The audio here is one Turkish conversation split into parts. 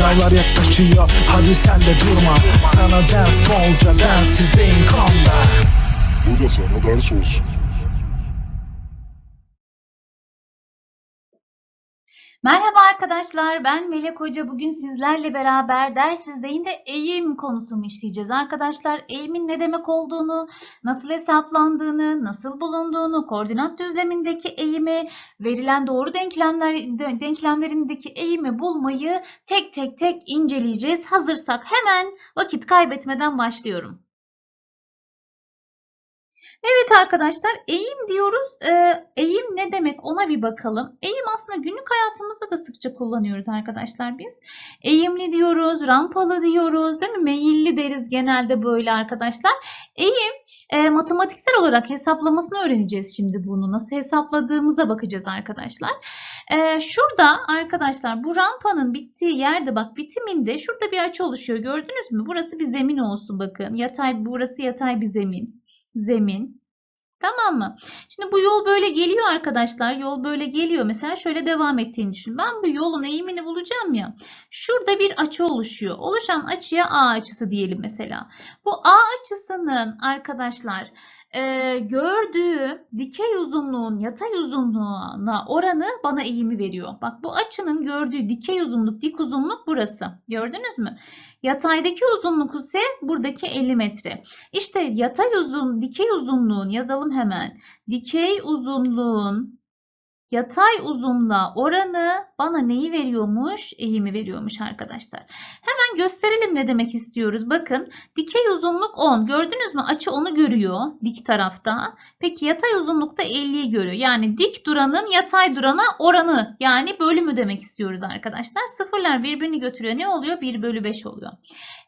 Sınavlar yaklaşıyor. Hadi sen de durma. Sana ders bolca densizliğin konda Bu da sana ders olsun. Merhaba arkadaşlar, ben Melek Hoca. Bugün sizlerle beraber dersizdeyinde eğim konusunu işleyeceğiz. Arkadaşlar eğimin ne demek olduğunu, nasıl hesaplandığını, nasıl bulunduğunu, koordinat düzlemindeki eğimi, verilen doğru denklemler denklemlerindeki eğimi bulmayı tek tek tek inceleyeceğiz. Hazırsak hemen vakit kaybetmeden başlıyorum. Evet arkadaşlar eğim diyoruz. Ee, eğim ne demek ona bir bakalım. Eğim aslında günlük hayatımızda da sıkça kullanıyoruz arkadaşlar biz. Eğimli diyoruz, rampalı diyoruz değil mi? Meyilli deriz genelde böyle arkadaşlar. Eğim e, matematiksel olarak hesaplamasını öğreneceğiz şimdi bunu. Nasıl hesapladığımıza bakacağız arkadaşlar. E, şurada arkadaşlar bu rampanın bittiği yerde bak bitiminde şurada bir açı oluşuyor. Gördünüz mü? Burası bir zemin olsun bakın. Yatay burası yatay bir zemin zemin. Tamam mı? Şimdi bu yol böyle geliyor arkadaşlar. Yol böyle geliyor. Mesela şöyle devam ettiğini düşün. Ben bu yolun eğimini bulacağım ya. Şurada bir açı oluşuyor. Oluşan açıya A açısı diyelim mesela. Bu A açısının arkadaşlar e, gördüğü dikey uzunluğun yatay uzunluğuna oranı bana eğimi veriyor. Bak bu açının gördüğü dikey uzunluk, dik uzunluk burası. Gördünüz mü? Yataydaki uzunluk ise buradaki 50 metre. İşte yatay uzun, dikey uzunluğun yazalım hemen. Dikey uzunluğun yatay uzunluğa oranı bana neyi veriyormuş? Eğimi veriyormuş arkadaşlar. Hemen gösterelim ne demek istiyoruz. Bakın dikey uzunluk 10. Gördünüz mü? Açı onu görüyor dik tarafta. Peki yatay uzunlukta 50'yi görüyor. Yani dik duranın yatay durana oranı yani bölümü demek istiyoruz arkadaşlar. Sıfırlar birbirini götürüyor. Ne oluyor? 1 bölü 5 oluyor.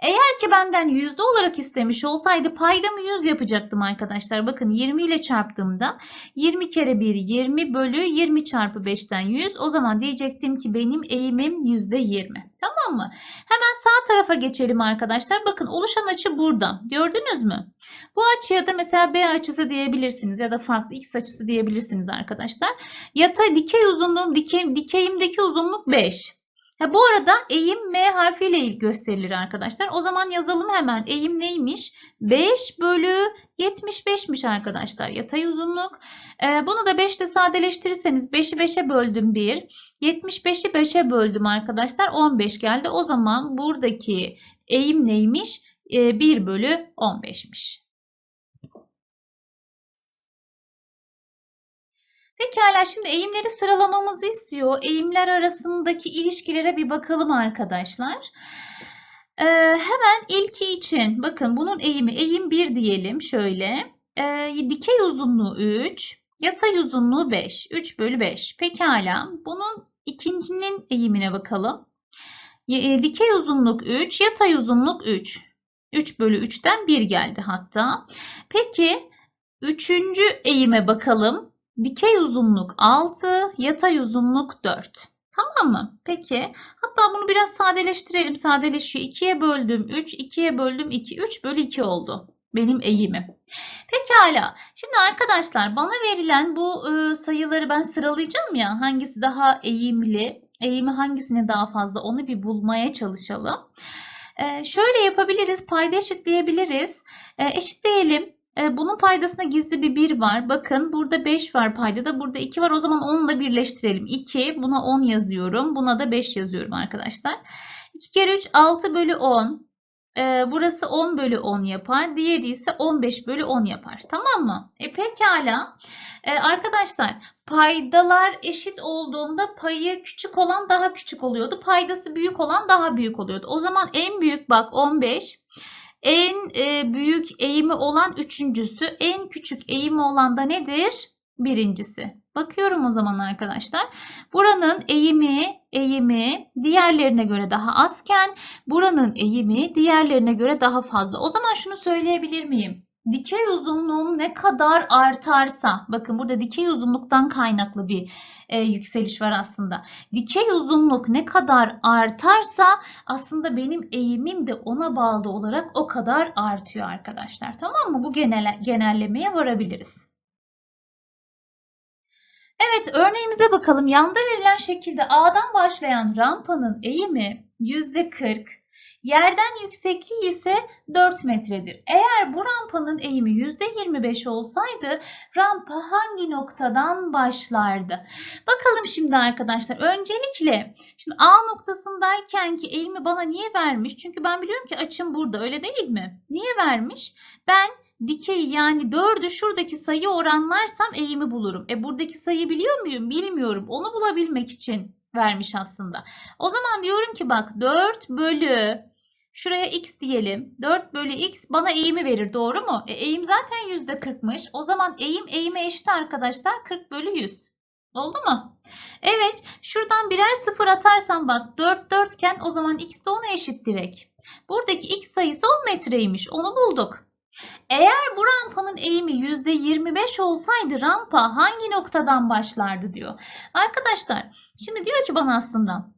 Eğer ki benden yüzde olarak istemiş olsaydı paydamı 100 yapacaktım arkadaşlar. Bakın 20 ile çarptığımda 20 kere 1 20 bölü 20 çarpı 5'ten 100. O zaman diyecektim ki benim eğimim yüzde 20. Tamam mı? Hemen sağ tarafa geçelim arkadaşlar. Bakın oluşan açı burada. Gördünüz mü? Bu açıya da mesela B açısı diyebilirsiniz ya da farklı X açısı diyebilirsiniz arkadaşlar. Yatay dikey uzunluğum dikey, dikeyimdeki uzunluk 5. Ha, bu arada eğim M harfiyle gösterilir arkadaşlar. O zaman yazalım hemen. Eğim neymiş? 5 bölü 75'miş arkadaşlar. Yatay uzunluk. Ee, bunu da 5 ile sadeleştirirseniz 5'i 5'e böldüm 1. 75'i 5'e böldüm arkadaşlar. 15 geldi. O zaman buradaki eğim neymiş? Ee, 1 bölü 15'miş. Pekala şimdi eğimleri sıralamamızı istiyor. Eğimler arasındaki ilişkilere bir bakalım arkadaşlar. Ee, hemen ilki için bakın bunun eğimi eğim 1 diyelim şöyle. Ee, dikey uzunluğu 3, yatay uzunluğu 5. 3 bölü 5. Pekala bunun ikincinin eğimine bakalım. E, dikey uzunluk 3, yatay uzunluk 3. 3 bölü 3'ten 1 geldi hatta. Peki üçüncü eğime bakalım. Dikey uzunluk 6, yatay uzunluk 4. Tamam mı? Peki. Hatta bunu biraz sadeleştirelim. Sadeleşiyor. 2'ye böldüm 3, 2'ye böldüm 2. 3 bölü 2 oldu. Benim eğimim. Pekala. Şimdi arkadaşlar bana verilen bu e, sayıları ben sıralayacağım ya. Hangisi daha eğimli, eğimi hangisine daha fazla onu bir bulmaya çalışalım. E, şöyle yapabiliriz. Payda eşitleyebiliriz. E, eşitleyelim. E, bunun paydasında gizli bir 1 var. Bakın burada 5 var paydada. Burada 2 var. O zaman 10'u da birleştirelim. 2. Buna 10 yazıyorum. Buna da 5 yazıyorum arkadaşlar. 2 kere 3 6 bölü 10. E, burası 10 bölü 10 yapar. Diğeri ise 15 bölü 10 yapar. Tamam mı? E pekala. E, arkadaşlar paydalar eşit olduğunda payı küçük olan daha küçük oluyordu. Paydası büyük olan daha büyük oluyordu. O zaman en büyük bak 15. En e, büyük eğimi olan üçüncüsü, en küçük eğimi olan da nedir? Birincisi. Bakıyorum o zaman arkadaşlar. Buranın eğimi, eğimi diğerlerine göre daha azken buranın eğimi diğerlerine göre daha fazla. O zaman şunu söyleyebilir miyim? Dikey uzunluğum ne kadar artarsa, bakın burada dikey uzunluktan kaynaklı bir e, yükseliş var aslında. Dikey uzunluk ne kadar artarsa aslında benim eğimim de ona bağlı olarak o kadar artıyor arkadaşlar. Tamam mı? Bu genel, genellemeye varabiliriz. Evet örneğimize bakalım. Yanda verilen şekilde A'dan başlayan rampanın eğimi %40, yerden yüksekliği ise 4 metredir. Eğer bu rampanın eğimi %25 olsaydı rampa hangi noktadan başlardı? Bakalım şimdi arkadaşlar. Öncelikle şimdi A noktasındayken ki eğimi bana niye vermiş? Çünkü ben biliyorum ki açım burada öyle değil mi? Niye vermiş? Ben dikeyi yani 4'ü şuradaki sayı oranlarsam eğimi bulurum. E buradaki sayıyı biliyor muyum? Bilmiyorum. Onu bulabilmek için vermiş aslında. O zaman diyorum ki bak 4 bölü şuraya x diyelim. 4 bölü x bana eğimi verir doğru mu? E, eğim zaten %40'mış. O zaman eğim eğime eşit arkadaşlar 40 bölü 100. Oldu mu? Evet şuradan birer sıfır atarsam bak 4 dörtken o zaman x de ona eşit direkt. Buradaki x sayısı 10 metreymiş. Onu bulduk. Eğer bu rampanın eğimi %25 olsaydı rampa hangi noktadan başlardı diyor. Arkadaşlar şimdi diyor ki bana aslında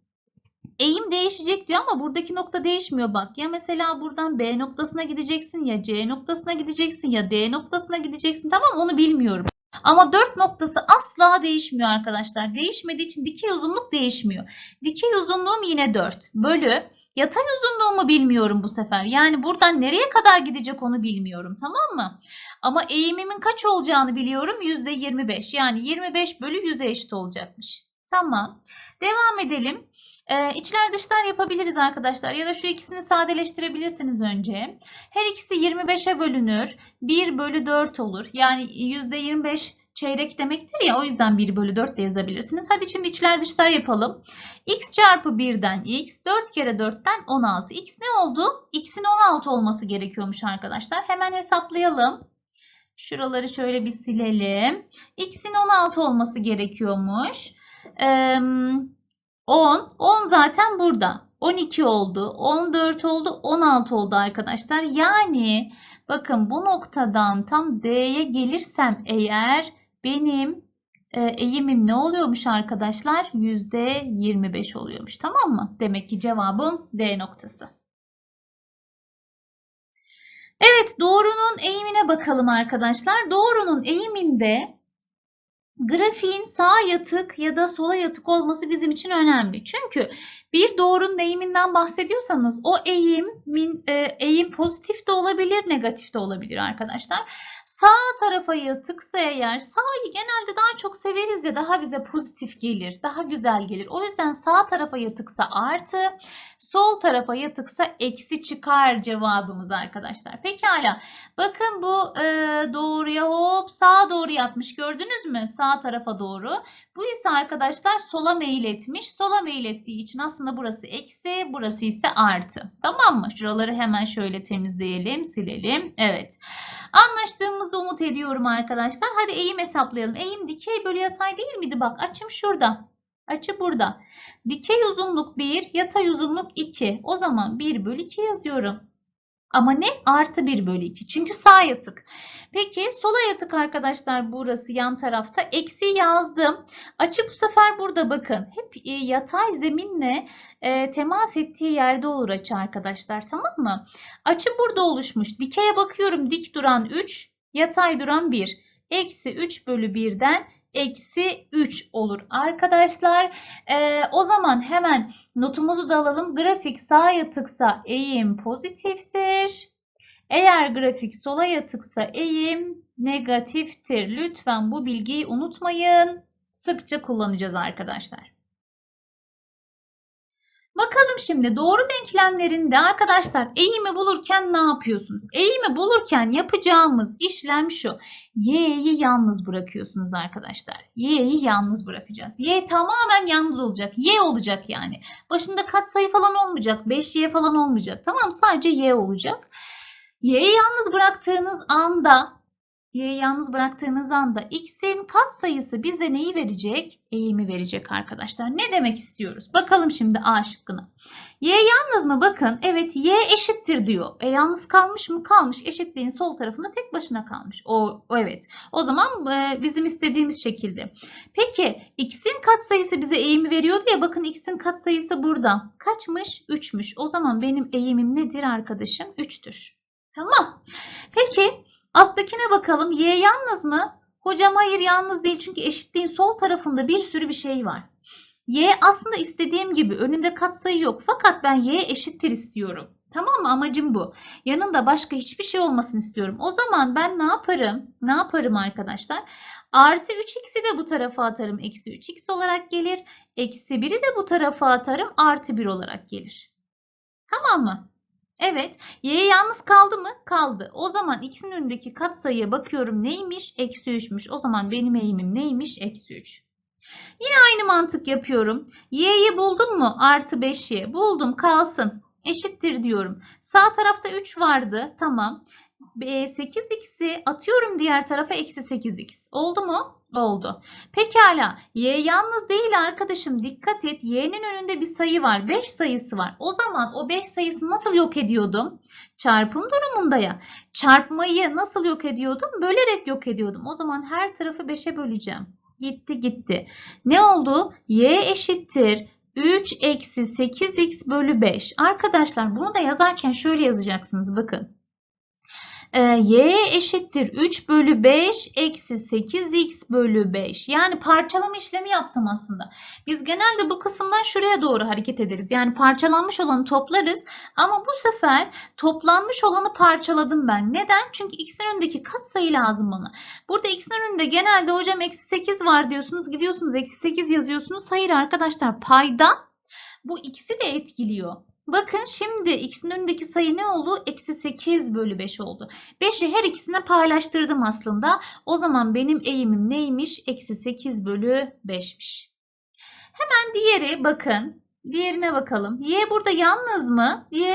eğim değişecek diyor ama buradaki nokta değişmiyor bak. Ya mesela buradan B noktasına gideceksin ya C noktasına gideceksin ya D noktasına gideceksin tamam onu bilmiyorum. Ama 4 noktası asla değişmiyor arkadaşlar. Değişmediği için dikey uzunluk değişmiyor. Dikey uzunluğum yine 4 bölü Yatay uzunluğumu bilmiyorum bu sefer. Yani buradan nereye kadar gidecek onu bilmiyorum. Tamam mı? Ama eğimimin kaç olacağını biliyorum. %25. Yani 25 bölü 100'e eşit olacakmış. Tamam. Devam edelim. Ee, içler dışlar yapabiliriz arkadaşlar. Ya da şu ikisini sadeleştirebilirsiniz önce. Her ikisi 25'e bölünür. 1 bölü 4 olur. Yani %25 çeyrek demektir ya o yüzden 1 bölü 4 de yazabilirsiniz. Hadi şimdi içler dışlar yapalım. x çarpı 1'den x 4 kere 4'ten 16. x ne oldu? x'in 16 olması gerekiyormuş arkadaşlar. Hemen hesaplayalım. Şuraları şöyle bir silelim. x'in 16 olması gerekiyormuş. Ee, 10. 10 zaten burada. 12 oldu. 14 oldu. 16 oldu arkadaşlar. Yani bakın bu noktadan tam D'ye gelirsem eğer benim e, eğimim ne oluyormuş arkadaşlar? %25 oluyormuş. Tamam mı? Demek ki cevabım D noktası. Evet doğrunun eğimine bakalım arkadaşlar. Doğrunun eğiminde grafiğin sağa yatık ya da sola yatık olması bizim için önemli. Çünkü bir doğrunun eğiminden bahsediyorsanız o eğimin e, eğim pozitif de olabilir, negatif de olabilir arkadaşlar. Sağ tarafa yatıksa eğer sağı genelde daha çok severiz ya daha bize pozitif gelir, daha güzel gelir. O yüzden sağ tarafa yatıksa artı, sol tarafa yatıksa eksi çıkar cevabımız arkadaşlar. Pekala. Bakın bu e, doğruya hop sağa doğru yatmış gördünüz mü? Sağ tarafa doğru. Bu ise arkadaşlar sola meyil etmiş. Sola meyil ettiği için aslında burası eksi, burası ise artı. Tamam mı? Şuraları hemen şöyle temizleyelim, silelim. Evet. Anlaştığımızı umut ediyorum arkadaşlar. Hadi eğim hesaplayalım. Eğim dikey bölü yatay değil miydi? Bak açım şurada. Açı burada. Dikey uzunluk 1, yatay uzunluk 2. O zaman 1 bölü 2 yazıyorum. Ama ne? Artı 1 bölü 2. Çünkü sağ yatık. Peki sola yatık arkadaşlar burası yan tarafta. Eksi yazdım. Açı bu sefer burada bakın. Hep e, yatay zeminle e, temas ettiği yerde olur açı arkadaşlar. Tamam mı? Açı burada oluşmuş. Dikeye bakıyorum. Dik duran 3, yatay duran 1. Eksi 3 bölü 1'den eksi 3 olur arkadaşlar. Ee, o zaman hemen notumuzu da alalım. Grafik sağa yatıksa eğim pozitiftir. Eğer grafik sola yatıksa eğim negatiftir. Lütfen bu bilgiyi unutmayın. Sıkça kullanacağız arkadaşlar. Bakalım şimdi doğru denklemlerinde arkadaşlar eğimi bulurken ne yapıyorsunuz? Eğimi bulurken yapacağımız işlem şu. Y'yi yalnız bırakıyorsunuz arkadaşlar. Y'yi yalnız bırakacağız. Y tamamen yalnız olacak. Y olacak yani. Başında katsayı falan olmayacak. 5Y falan olmayacak. Tamam sadece Y olacak. Y'yi yalnız bıraktığınız anda Y'yi yalnız bıraktığınız anda x'in katsayısı bize neyi verecek? Eğimi verecek arkadaşlar. Ne demek istiyoruz? Bakalım şimdi A şıkkına. Y yalnız mı? Bakın evet Y eşittir diyor. E yalnız kalmış mı? Kalmış. Eşitliğin sol tarafında tek başına kalmış. O, evet. O zaman e, bizim istediğimiz şekilde. Peki x'in katsayısı bize eğimi veriyordu ya. Bakın x'in katsayısı burada. Kaçmış? 3'müş. O zaman benim eğimim nedir arkadaşım? 3'tür. Tamam. Peki Alttakine bakalım. Y yalnız mı? Hocam hayır yalnız değil çünkü eşitliğin sol tarafında bir sürü bir şey var. Y aslında istediğim gibi önünde katsayı yok fakat ben y eşittir istiyorum. Tamam mı? Amacım bu. Yanında başka hiçbir şey olmasını istiyorum. O zaman ben ne yaparım? Ne yaparım arkadaşlar? Artı 3x'i de bu tarafa atarım. Eksi 3x olarak gelir. Eksi 1'i de bu tarafa atarım. Artı 1 olarak gelir. Tamam mı? Evet. Y yalnız kaldı mı? Kaldı. O zaman x'in önündeki katsayıya bakıyorum. Neymiş? Eksi 3'müş. O zaman benim eğimim neymiş? Eksi 3. Yine aynı mantık yapıyorum. Y'yi buldum mu? Artı 5y. Buldum kalsın. Eşittir diyorum. Sağ tarafta 3 vardı. Tamam. 8x'i atıyorum diğer tarafa eksi 8x. Oldu mu? Oldu. Pekala. Y yalnız değil arkadaşım. Dikkat et. Y'nin önünde bir sayı var. 5 sayısı var. O zaman o 5 sayısını nasıl yok ediyordum? Çarpım durumunda ya. Çarpmayı nasıl yok ediyordum? Bölerek yok ediyordum. O zaman her tarafı 5'e böleceğim. Gitti gitti. Ne oldu? Y eşittir 3 eksi 8x bölü 5. Arkadaşlar bunu da yazarken şöyle yazacaksınız bakın. Ee, y eşittir 3 bölü 5 eksi 8x bölü 5. Yani parçalama işlemi yaptım aslında. Biz genelde bu kısımdan şuraya doğru hareket ederiz. Yani parçalanmış olanı toplarız. Ama bu sefer toplanmış olanı parçaladım ben. Neden? Çünkü x'in önündeki katsayı lazım bana. Burada x'in önünde genelde hocam eksi 8 var diyorsunuz. Gidiyorsunuz eksi 8 yazıyorsunuz. Hayır arkadaşlar payda bu x'i de etkiliyor. Bakın şimdi x'in önündeki sayı ne oldu? Eksi 8 bölü 5 oldu. 5'i her ikisine paylaştırdım aslında. O zaman benim eğimim neymiş? Eksi 8 bölü 5'miş. Hemen diğeri bakın. Diğerine bakalım. Y burada yalnız mı? Y,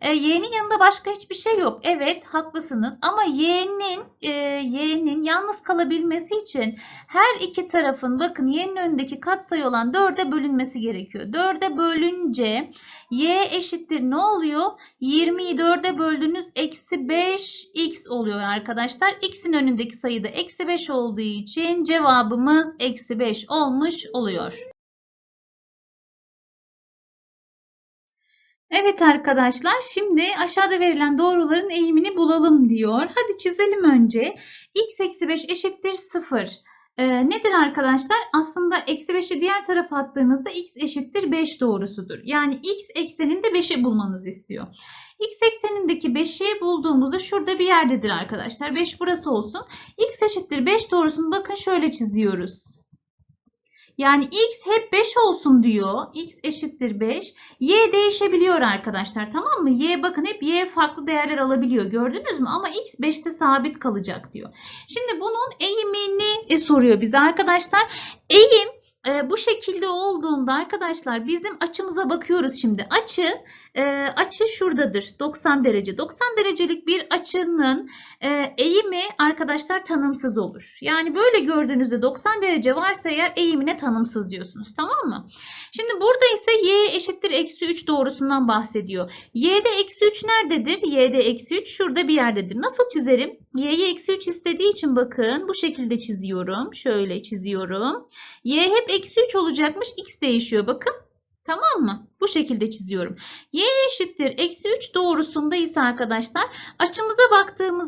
e, y'nin yanında başka hiçbir şey yok. Evet haklısınız ama y'nin e, y'nin yalnız kalabilmesi için her iki tarafın bakın y'nin önündeki katsayı olan 4'e bölünmesi gerekiyor. 4'e bölünce y eşittir ne oluyor? 20'yi 4'e böldünüz eksi 5x oluyor arkadaşlar. x'in önündeki sayı da eksi 5 olduğu için cevabımız eksi 5 olmuş oluyor. Evet arkadaşlar şimdi aşağıda verilen doğruların eğimini bulalım diyor. Hadi çizelim önce. x eksi 5 eşittir 0. Ee, nedir arkadaşlar? Aslında eksi 5'i diğer tarafa attığınızda x eşittir 5 doğrusudur. Yani x ekseninde 5'i bulmanızı istiyor. x eksenindeki 5'i bulduğumuzda şurada bir yerdedir arkadaşlar. 5 burası olsun. x eşittir 5 doğrusunu bakın şöyle çiziyoruz. Yani x hep 5 olsun diyor. x eşittir 5. y değişebiliyor arkadaşlar tamam mı? y bakın hep y farklı değerler alabiliyor. Gördünüz mü? Ama x 5'te sabit kalacak diyor. Şimdi bunun eğimini e, soruyor bize arkadaşlar. Eğim e, bu şekilde olduğunda arkadaşlar bizim açımıza bakıyoruz şimdi. Açı e, açı şuradadır. 90 derece. 90 derecelik bir açının e, eğimi arkadaşlar tanımsız olur. Yani böyle gördüğünüzde 90 derece varsa eğer eğimine tanımsız diyorsunuz. Tamam mı? Şimdi burada ise y eşittir eksi 3 doğrusundan bahsediyor. y'de eksi 3 nerededir? y'de eksi 3 şurada bir yerdedir. Nasıl çizerim? y'yi eksi 3 istediği için bakın bu şekilde çiziyorum. Şöyle çiziyorum. y hep eksi 3 olacakmış. x değişiyor bakın. Tamam mı? Bu şekilde çiziyorum. Y eşittir eksi 3 doğrusunda ise arkadaşlar açımıza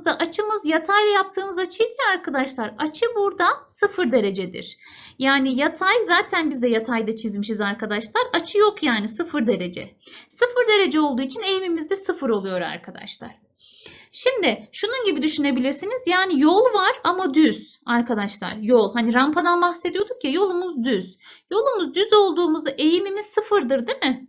baktığımızda açımız yatayla yaptığımız açıydı ya arkadaşlar. Açı burada 0 derecedir. Yani yatay zaten biz de yatayda çizmişiz arkadaşlar. Açı yok yani 0 derece. 0 derece olduğu için eğimimiz de 0 oluyor arkadaşlar. Şimdi şunun gibi düşünebilirsiniz. Yani yol var ama düz arkadaşlar. Yol. Hani rampadan bahsediyorduk ya yolumuz düz. Yolumuz düz olduğumuzda eğimimiz sıfırdır değil mi?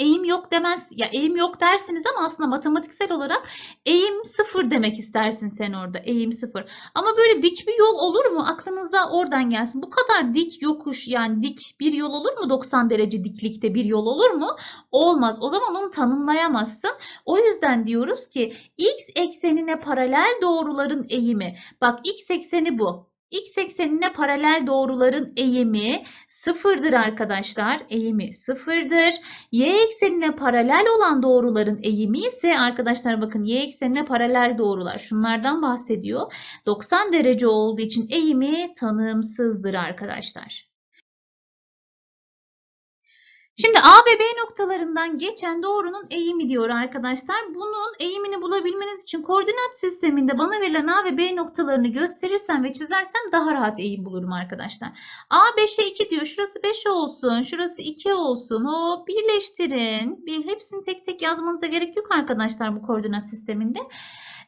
Eğim yok demez. Ya eğim yok dersiniz ama aslında matematiksel olarak eğim sıfır demek istersin sen orada. Eğim sıfır. Ama böyle dik bir yol olur mu? Aklınıza oradan gelsin. Bu kadar dik yokuş yani dik bir yol olur mu? 90 derece diklikte bir yol olur mu? Olmaz. O zaman onu tanımlayamazsın. O yüzden diyoruz ki x eksenine paralel doğruların eğimi. Bak x ekseni bu. X eksenine paralel doğruların eğimi sıfırdır arkadaşlar. Eğimi sıfırdır. Y eksenine paralel olan doğruların eğimi ise arkadaşlar bakın y eksenine paralel doğrular. Şunlardan bahsediyor. 90 derece olduğu için eğimi tanımsızdır arkadaşlar. Şimdi A ve B noktalarından geçen doğrunun eğimi diyor arkadaşlar. Bunun eğimini bulabilmeniz için koordinat sisteminde bana verilen A ve B noktalarını gösterirsem ve çizersem daha rahat eğim bulurum arkadaşlar. A 5'e 2 diyor. Şurası 5 olsun. Şurası 2 olsun. Hop birleştirin. Bir, hepsini tek tek yazmanıza gerek yok arkadaşlar bu koordinat sisteminde.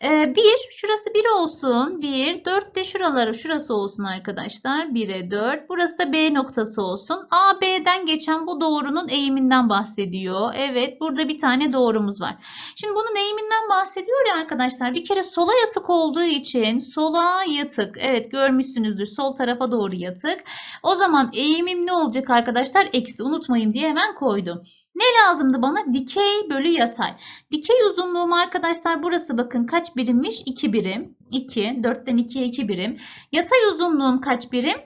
1, şurası 1 olsun. 1, 4 de şuraları şurası olsun arkadaşlar. 1'e 4. Burası da B noktası olsun. A, B'den geçen bu doğrunun eğiminden bahsediyor. Evet, burada bir tane doğrumuz var. Şimdi bunun eğiminden bahsediyor ya arkadaşlar. Bir kere sola yatık olduğu için sola yatık. Evet, görmüşsünüzdür. Sol tarafa doğru yatık. O zaman eğimim ne olacak arkadaşlar? Eksi unutmayın diye hemen koydum. Ne lazımdı bana? Dikey bölü yatay. Dikey uzunluğum arkadaşlar burası bakın kaç birimmiş? 2 birim. 2. 4'ten 2'ye 2 birim. Yatay uzunluğum kaç birim?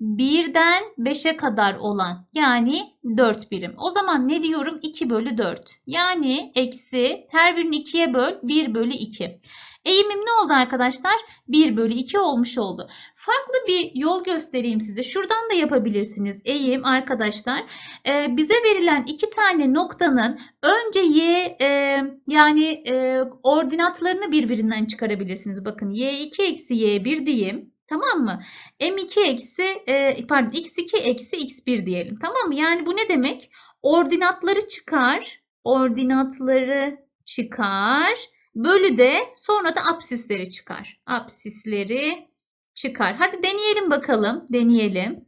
1'den 5'e kadar olan yani 4 birim. O zaman ne diyorum? 2 bölü 4. Yani eksi her birini 2'ye böl 1 bölü 2. Eğimim ne oldu arkadaşlar? 1 bölü 2 olmuş oldu. Farklı bir yol göstereyim size. Şuradan da yapabilirsiniz. Eğim arkadaşlar. Ee, bize verilen iki tane noktanın önce y e, yani e, ordinatlarını birbirinden çıkarabilirsiniz. Bakın y2 eksi y1 diyeyim. Tamam mı? M2 eksi e, pardon x2 eksi x1 diyelim. Tamam mı? Yani bu ne demek? Ordinatları çıkar. Ordinatları çıkar. Bölü de sonra da apsisleri çıkar. Apsisleri çıkar. Hadi deneyelim bakalım. Deneyelim.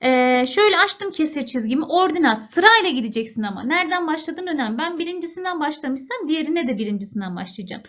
Ee, şöyle açtım kesir çizgimi. Ordinat sırayla gideceksin ama. Nereden başladın önemli. Ben birincisinden başlamışsam diğerine de birincisinden başlayacağım.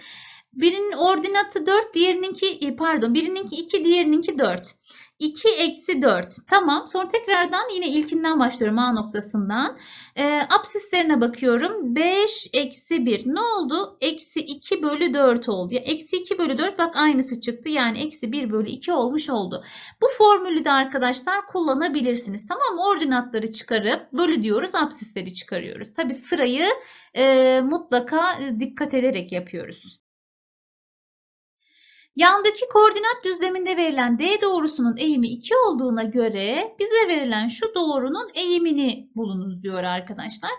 Birinin ordinatı 4, diğerininki pardon birininki 2, diğerininki 4. 2 eksi 4. Tamam. Sonra tekrardan yine ilkinden başlıyorum A noktasından. E, absislerine bakıyorum. 5 eksi 1. Ne oldu? Eksi 2 bölü 4 oldu. Ya, eksi 2 bölü 4 bak aynısı çıktı. Yani eksi 1 bölü 2 olmuş oldu. Bu formülü de arkadaşlar kullanabilirsiniz. Tamam mı? Ordinatları çıkarıp bölü diyoruz. Absisleri çıkarıyoruz. Tabi sırayı e, mutlaka dikkat ederek yapıyoruz. Yandaki koordinat düzleminde verilen D doğrusunun eğimi 2 olduğuna göre bize verilen şu doğrunun eğimini bulunuz diyor arkadaşlar.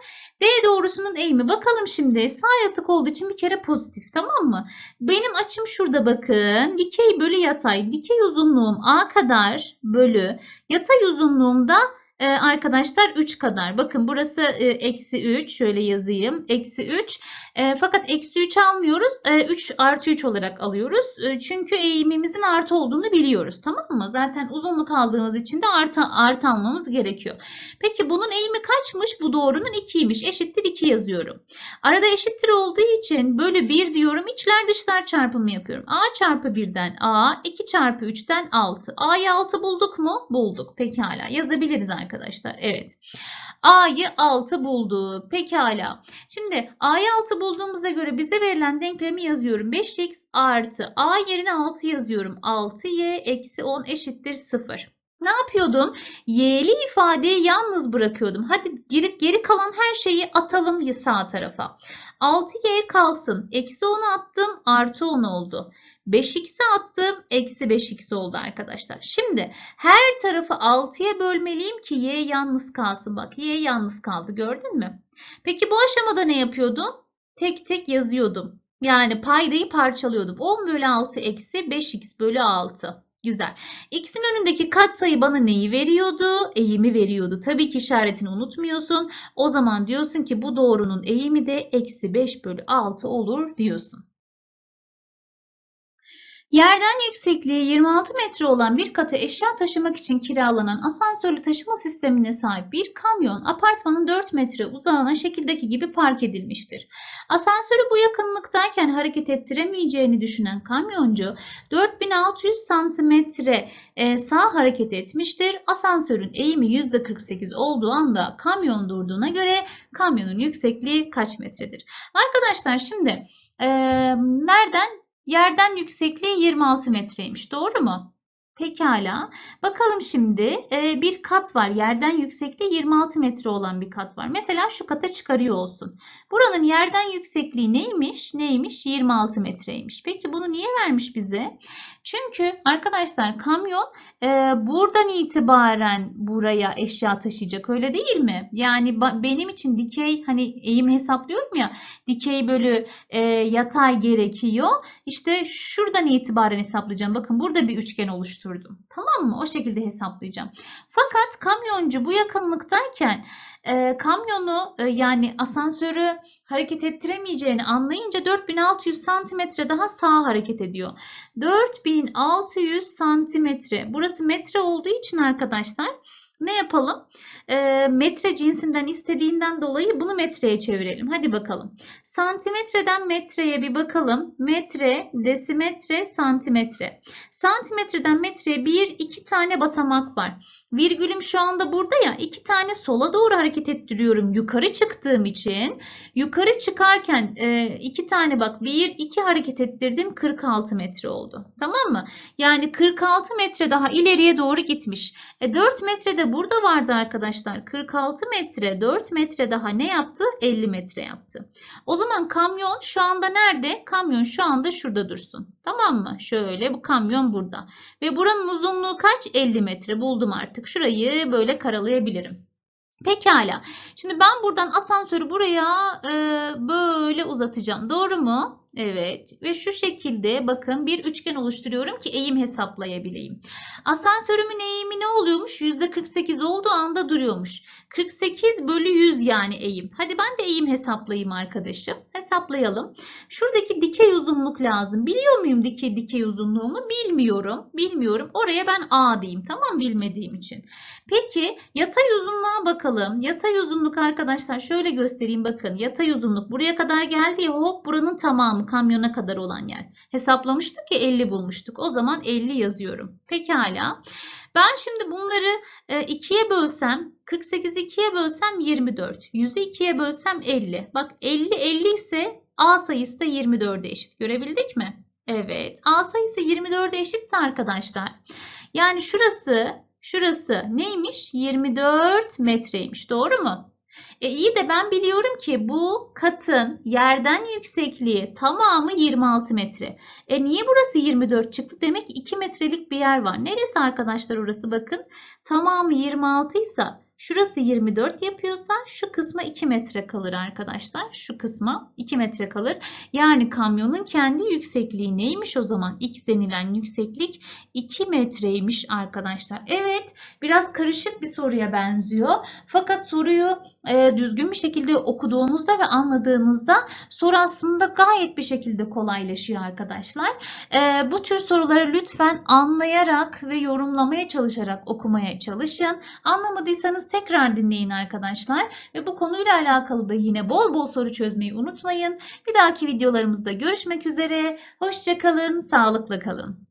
D doğrusunun eğimi bakalım şimdi sağ yatık olduğu için bir kere pozitif tamam mı? Benim açım şurada bakın. Dikey bölü yatay. Dikey uzunluğum A kadar bölü yatay uzunluğum da e, arkadaşlar 3 kadar. Bakın burası e, eksi 3. Şöyle yazayım. Eksi 3. E, fakat eksi 3 almıyoruz. E, 3 artı 3 olarak alıyoruz. E, çünkü eğimimizin artı olduğunu biliyoruz. Tamam mı? Zaten uzunluk aldığımız için de artı, artı almamız gerekiyor. Peki bunun eğimi kaçmış? Bu doğrunun 2'ymiş. Eşittir 2 yazıyorum. Arada eşittir olduğu için bölü 1 diyorum. İçler dışlar çarpımı yapıyorum. A çarpı 1'den A. 2 çarpı 3'ten 6. A'yı 6 bulduk mu? Bulduk. Pekala. Yazabiliriz arkadaşlar. Evet. A'yı 6 bulduk. Pekala. Şimdi A'yı 6 bulduğumuza göre bize verilen denklemi yazıyorum. 5x artı A yerine 6 yazıyorum. 6y eksi 10 eşittir 0. Ne yapıyordum? Y'li ifadeyi yalnız bırakıyordum. Hadi geri, geri kalan her şeyi atalım ya sağ tarafa. 6y kalsın. Eksi 10'u attım. Artı 10 oldu. 5x'i attım. Eksi 5x oldu arkadaşlar. Şimdi her tarafı 6'ya bölmeliyim ki y yalnız kalsın. Bak y yalnız kaldı gördün mü? Peki bu aşamada ne yapıyordum? Tek tek yazıyordum. Yani paydayı parçalıyordum. 10 bölü 6 eksi 5x bölü 6. Güzel. X'in önündeki katsayı bana neyi veriyordu? Eğimi veriyordu. Tabii ki işaretini unutmuyorsun. O zaman diyorsun ki bu doğrunun eğimi de eksi 5 bölü 6 olur diyorsun. Yerden yüksekliği 26 metre olan bir kata eşya taşımak için kiralanan asansörlü taşıma sistemine sahip bir kamyon apartmanın 4 metre uzağına şekildeki gibi park edilmiştir. Asansörü bu yakınlıktayken hareket ettiremeyeceğini düşünen kamyoncu 4600 santimetre e, sağ hareket etmiştir. Asansörün eğimi %48 olduğu anda kamyon durduğuna göre kamyonun yüksekliği kaç metredir? Arkadaşlar şimdi e, nereden Yerden yüksekliği 26 metreymiş. Doğru mu? Pekala. Bakalım şimdi e, bir kat var. Yerden yüksekliği 26 metre olan bir kat var. Mesela şu kata çıkarıyor olsun. Buranın yerden yüksekliği neymiş? Neymiş? 26 metreymiş. Peki bunu niye vermiş bize? Çünkü arkadaşlar kamyon e, buradan itibaren buraya eşya taşıyacak öyle değil mi? Yani benim için dikey hani eğim hesaplıyorum ya dikey bölü e, yatay gerekiyor. İşte şuradan itibaren hesaplayacağım. Bakın burada bir üçgen oluşturdum. Tamam mı? O şekilde hesaplayacağım. Fakat kamyoncu bu yakınlıktayken e, kamyonu e, yani asansörü hareket ettiremeyeceğini anlayınca 4600 santimetre daha sağa hareket ediyor. 4600 santimetre. Burası metre olduğu için arkadaşlar ne yapalım? E, metre cinsinden istediğinden dolayı bunu metreye çevirelim. Hadi bakalım. Santimetreden metreye bir bakalım. Metre, desimetre, santimetre. Santimetreden metreye bir, iki tane basamak var. Virgülüm şu anda burada ya. iki tane sola doğru hareket ettiriyorum. Yukarı çıktığım için. Yukarı çıkarken e, iki tane bak bir, iki hareket ettirdim. 46 metre oldu. Tamam mı? Yani 46 metre daha ileriye doğru gitmiş. E, 4 metre de burada vardı arkadaşlar. 46 metre 4 metre daha ne yaptı? 50 metre yaptı. O zaman kamyon şu anda nerede? Kamyon şu anda şurada dursun. Tamam mı? Şöyle bu kamyon burada. Ve buranın uzunluğu kaç? 50 metre. Buldum artık. Şurayı böyle karalayabilirim. Pekala. Şimdi ben buradan asansörü buraya e, böyle uzatacağım. Doğru mu? Evet. Ve şu şekilde bakın bir üçgen oluşturuyorum ki eğim hesaplayabileyim. Asansörümün eğimi ne oluyormuş? %48 olduğu anda duruyormuş. 48 bölü 100 yani eğim. Hadi ben de eğim hesaplayayım arkadaşım. Hesaplayalım. Şuradaki dikey uzunluk lazım. Biliyor muyum dikey dikey uzunluğumu? Bilmiyorum. Bilmiyorum. Oraya ben A diyeyim. Tamam bilmediğim için. Peki yatay uzunluğa bakalım. Yatay uzunluk arkadaşlar şöyle göstereyim bakın. Yatay uzunluk buraya kadar geldi ya hop buranın tamamı kamyona kadar olan yer. Hesaplamıştık ya 50 bulmuştuk. O zaman 50 yazıyorum. Pekala. Ben şimdi bunları e, ikiye bölsem 48'i ikiye bölsem 24. 100'ü ikiye bölsem 50. Bak 50 50 ise A sayısı da 24'e eşit. Görebildik mi? Evet. A sayısı 24'e eşitse arkadaşlar. Yani şurası şurası neymiş? 24 metreymiş. Doğru mu? E iyi de ben biliyorum ki bu katın yerden yüksekliği tamamı 26 metre. E niye burası 24 çıktı? Demek ki 2 metrelik bir yer var. Neresi arkadaşlar orası bakın. Tamamı 26 ise şurası 24 yapıyorsa şu kısma 2 metre kalır arkadaşlar. Şu kısma 2 metre kalır. Yani kamyonun kendi yüksekliği neymiş o zaman? X denilen yükseklik 2 metreymiş arkadaşlar. Evet biraz karışık bir soruya benziyor. Fakat soruyu e, düzgün bir şekilde okuduğumuzda ve anladığımızda soru aslında gayet bir şekilde kolaylaşıyor arkadaşlar. E, bu tür soruları lütfen anlayarak ve yorumlamaya çalışarak okumaya çalışın. Anlamadıysanız tekrar dinleyin arkadaşlar. Ve bu konuyla alakalı da yine bol bol soru çözmeyi unutmayın. Bir dahaki videolarımızda görüşmek üzere. Hoşçakalın, sağlıkla kalın.